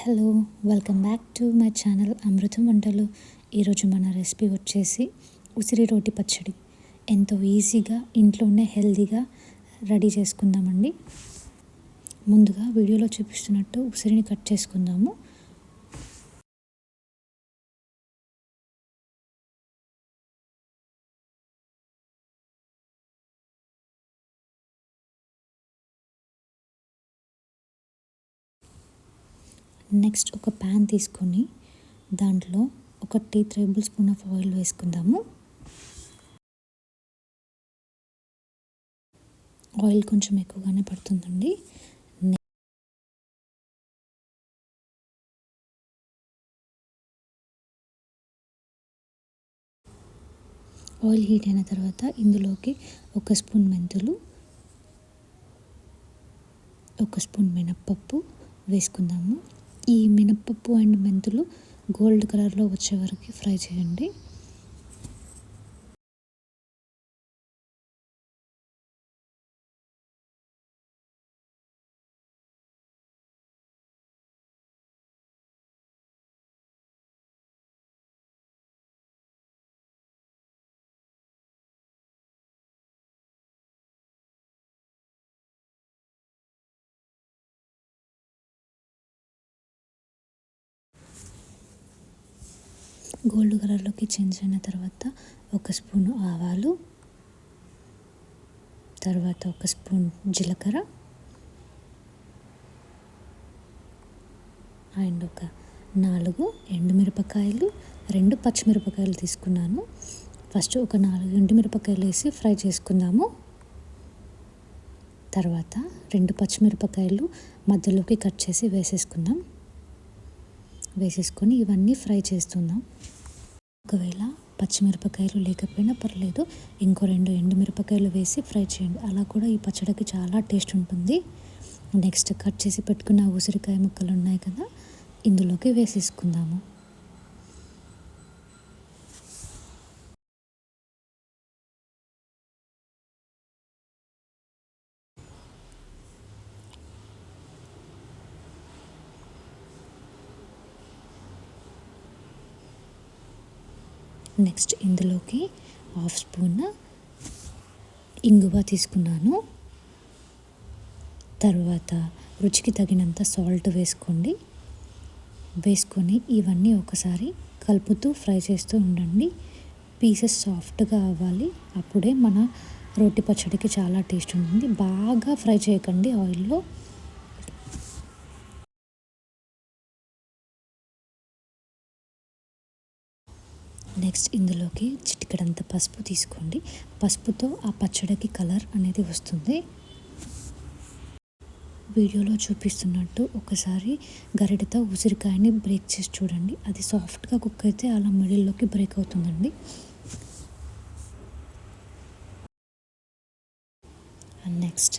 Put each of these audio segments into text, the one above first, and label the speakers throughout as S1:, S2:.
S1: Hello welcome back to my channel Amrutham Vantalu. ఈరోజు మన recipe వచ్చేసి ఉసిరి రోటి పచ్చడి. ఎంతో ఈజీగా ఇంట్లోనే హెల్తీగా రెడీ చేసుకుందామండి. ముందుగా వీడియోలో చూపిస్తున్నట్టు ఉసిరిని కట్ చేసుకుందాము. నెక్స్ట్ ఒక ప్యాన్ తీసుకొని దాంట్లో ఒక tea tablespoon of oil వేసుకుందాము. ఆయిల్ కొంచెం ఎక్కువగానే పడుతుందండి. ఆయిల్ హీట్ అయిన తర్వాత ఇందులోకి ఒక స్పూన్ మెంతులు ఒక స్పూన్ మినప్పప్పు వేసుకుందాము. ఈ మినప్పప్పు అండ్ మెంతులు గోల్డ్ కలర్లో వచ్చే వరకు ఫ్రై చేయండి. గోల్డ్ కలర్లోకి చేంజ్ అయిన తర్వాత ఒక స్పూన్ ఆవాలు తర్వాత ఒక స్పూన్ జీలకర్ర అండ్ ఒక నాలుగు ఎండుమిరపకాయలు రెండు పచ్చిమిరపకాయలు తీసుకున్నాను. ఫస్ట్ ఒక నాలుగు ఎండుమిరపకాయలు వేసి ఫ్రై చేసుకుందాము. తర్వాత రెండు పచ్చిమిరపకాయలు మధ్యలోకి కట్ చేసి వేసేసుకుందాం. వేసేసుకొని ఇవన్నీ ఫ్రై చేస్తున్నాం. ఒకవేళ పచ్చిమిరపకాయలు లేకపోయినా పర్లేదు ఇంకో రెండు ఎండుమిరపకాయలు వేసి ఫ్రై చేయండి. అలా కూడా ఈ పచ్చడికి చాలా టేస్ట్ ఉంటుంది. నెక్స్ట్ కట్ చేసి పెట్టుకున్న ఉసిరికాయ ముక్కలు ఉన్నాయి కదా ఇందులోకి వేసేసుకుందాము. నెక్స్ట్ ఇందులోకి హాఫ్ స్పూన్ ఇంగువ తీసుకున్నాను. తర్వాత రుచికి తగినంత సాల్ట్ వేసుకోండి. వేసుకొని ఇవన్నీ ఒకసారి కలుపుతూ ఫ్రై చేస్తూ ఉండండి. పీసెస్ సాఫ్ట్గా అవ్వాలి. అప్పుడే మన రోటి పచ్చడికి చాలా టేస్ట్ ఉంటుంది. బాగా ఫ్రై చేయకండి ఆయిల్లో నెక్స్ట్ ఇందులోకి చిటికడంత పసుపు తీసుకోండి. పసుపుతో ఆ పచ్చడికి కలర్ అనేది వస్తుంది. వీడియోలో చూపిస్తున్నట్టు ఒకసారి గరిటతో ఉసిరికాయని బ్రేక్ చేసి చూడండి. అది సాఫ్ట్గా కుక్ అయితే అలా మిడిల్లోకి బ్రేక్ అవుతుందండి. నెక్స్ట్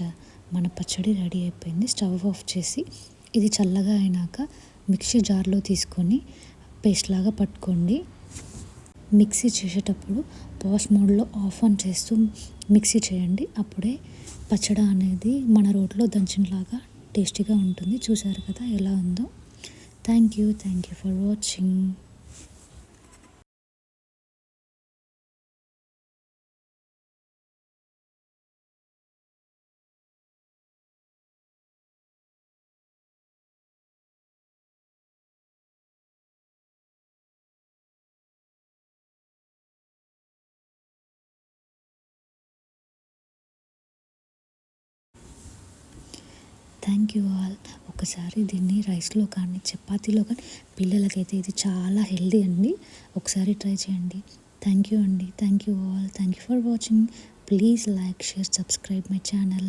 S1: మన పచ్చడి రెడీ అయిపోయింది. స్టవ్ ఆఫ్ చేసి ఇది చల్లగా అయినాక మిక్సీ జార్లో తీసుకొని పేస్ట్ లాగా పట్టుకోండి. మిక్సీ చేసేటప్పుడు పాస్ మోడ్లో ఆఫ్ ఆన్ చేస్తూ మిక్సీ చేయండి. అప్పుడే పచ్చడి అనేది మన రోట్లో దంచినలాగా టేస్టీగా ఉంటుంది. చూసారు కదా ఎలా ఉందో. Thank you. Thank you for watching. Thank you all ఒకసారి దీన్ని రైస్లో కానీ చపాతీలో కానీ పిల్లలకైతే ఇది చాలా హెల్దీ అండి. ఒకసారి ట్రై చేయండి. థ్యాంక్ యూ అండి. Thank you all thank you for watching please like share subscribe my channel